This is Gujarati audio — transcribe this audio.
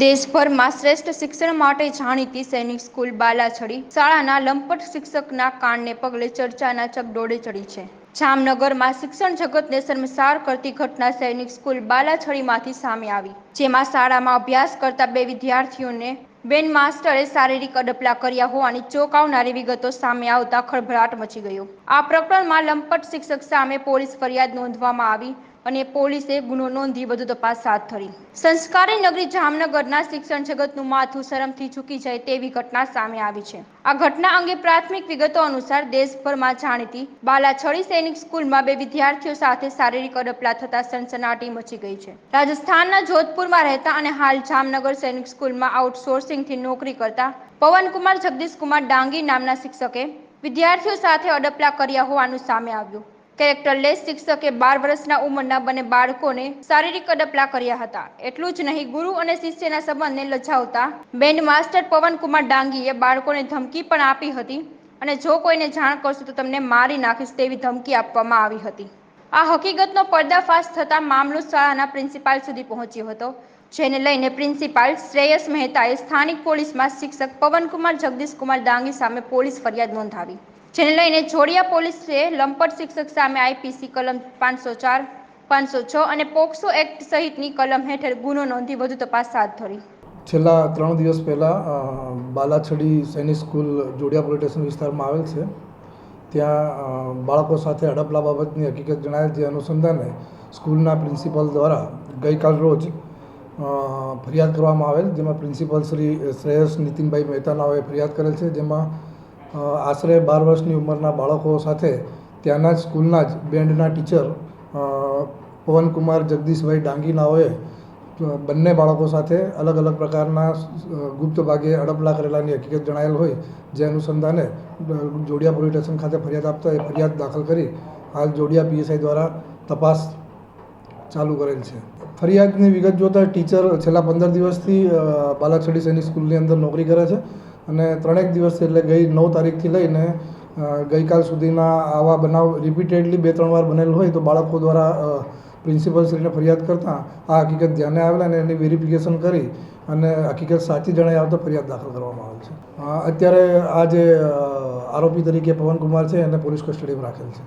દેશભરમાં શ્રેષ્ઠ શિક્ષણ માટે જાણીતી સૈનિક સ્કૂલ બાલાછડી શાળાના લંપટ શિક્ષકના કાંડને પગલે ચર્ચાના ચકડોળે ચડી છે. જામનગરમાં શિક્ષણ જગતને શર્મસાર કરતી ઘટના સૈનિક સ્કૂલ બાલાછડીમાંથી સામે આવી, જેમાં શાળામાં અભ્યાસ કરતા બે વિદ્યાર્થીઓને બેન માસ્ટરે શારીરિક અડપલા કર્યા હોવાની ચોંકાવનારી વિગતો સામે આવતા ખળભળાટ મચી ગયો. આ પ્રકરણમાં લંપટ શિક્ષક સામે પોલીસ ફરિયાદ નોંધવામાં આવી અને પોલીસે ગુનો નોંધી વધુ તપાસ હાથ ધરી. સંસ્કારી નગરી જામનગરના શિક્ષણ જગતનું માથું શરમથી ઝૂકી જાય તેવી ઘટના સામે આવી છે. આ ઘટના અંગે પ્રાથમિક વિગતો અનુસાર દેશભરમાં જાણીતી બાલાછડી સૈનિક સ્કૂલમાં બે વિદ્યાર્થીઓ સાથે શારીરિક અડપલા થતા સનસનાટી મચી ગઈ છે. રાજસ્થાનના જોધપુરમાં રહેતા અને હાલ જામનગર સૈનિક સ્કૂલમાં આઉટસોર્સિંગથી નોકરી કરતા પવનકુમાર જગદીશકુમાર ડાંગી નામના શિક્ષકે વિદ્યાર્થીઓ સાથે અડપલા કર્યા હોવાનું સામે આવ્યું. કેરેક્ટરલેસ શિક્ષકે બાર વર્ષના ઉંમરના બંને બાળકોને શારીરિક અડપલા કર્યા હતા. એટલું જ નહીં, ગુરુ અને શિષ્યના સંબંધને લજાવતા બેન્ડ માસ્ટર પવનકુમાર ડાંગીએ બાળકોને ધમકી પણ આપી હતી અને જો કોઈને જાણ કરશો તો તમને મારી નાખીશ તેવી ધમકી આપવામાં આવી હતી. આ હકીકતનો પર્દાફાશ થતાં મામલો શાળાના પ્રિન્સિપાલ સુધી પહોંચ્યો હતો, જેને લઈને પ્રિન્સિપાલ શ્રેયસ મહેતાએ સ્થાનિક પોલીસમાં શિક્ષક પવનકુમાર જગદીશકુમાર ડાંગી સામે પોલીસ ફરિયાદ નોંધાવી. જેને લઈને જોડિયા પોલીસે લંપટ શિક્ષક સામે આઈપીસી કલમ પાંચસો ચાર, પાંચસો છ અને પોક્સો એક્ટ સહિતની કલમ હેઠળ ગુનો નોંધી વધુ તપાસ હાથ ધરી. છેલ્લા ત્રણ દિવસ પહેલાં બાલાછડી સૈનિક સ્કૂલ જોડિયા પોલીસ સ્ટેશન વિસ્તારમાં આવેલ છે. ત્યાં બાળકો સાથે અડપલા બાબતની હકીકત જણાયેલ જે અનુસંધાને સ્કૂલના પ્રિન્સિપલ દ્વારા ગઈકાલ રોજ ફરિયાદ કરવામાં આવેલ, જેમાં પ્રિન્સિપલ શ્રી શ્રેયસ નીતિનભાઈ મહેતાનાઓએ ફરિયાદ કરેલ છે, જેમાં આશરે બાર વર્ષની ઉંમરના બાળકો સાથે ત્યાંના જ સ્કૂલના જ બેન્ડના ટીચર પવનકુમાર જગદીશભાઈ ડાંગીનાઓએ બંને બાળકો સાથે અલગ અલગ પ્રકારના ગુપ્ત ભાગે અડપલા કરેલાની હકીકત જણાયેલ હોય, જે અનુસંધાને જોડિયા પોલીસ સ્ટેશન ખાતે ફરિયાદ આપતા એ ફરિયાદ દાખલ કરી હાલ જોડિયા પીએસઆઈ દ્વારા તપાસ ચાલુ કરેલ છે. ફરિયાદની વિગત જોતાં ટીચર છેલ્લા પંદર દિવસથી બાલાછડી સૈનિક સ્કૂલની અંદર નોકરી કરે છે. અને ત્રણેક દિવસ એટલે ગઈ નવ તારીખથી લઈને ગઈકાલ સુધીના આવા બનાવ રિપીટેડલી બે, ત્રણ વાર બનેલ હોય તો બાળકો દ્વારા પ્રિન્સિપલ પ્રિન્સિપલશ્રીને ફરિયાદ કરતાં આ હકીકત ધ્યાને આવેલા અને એની વેરિફિકેશન કરી અને હકીકત સાચી જણાઈ આવતા ફરિયાદ દાખલ કરવામાં આવેલ છે. અત્યારે આ જે આરોપી તરીકે પવનકુમાર છે, એને પોલીસ કસ્ટડીમાં રાખેલ છે.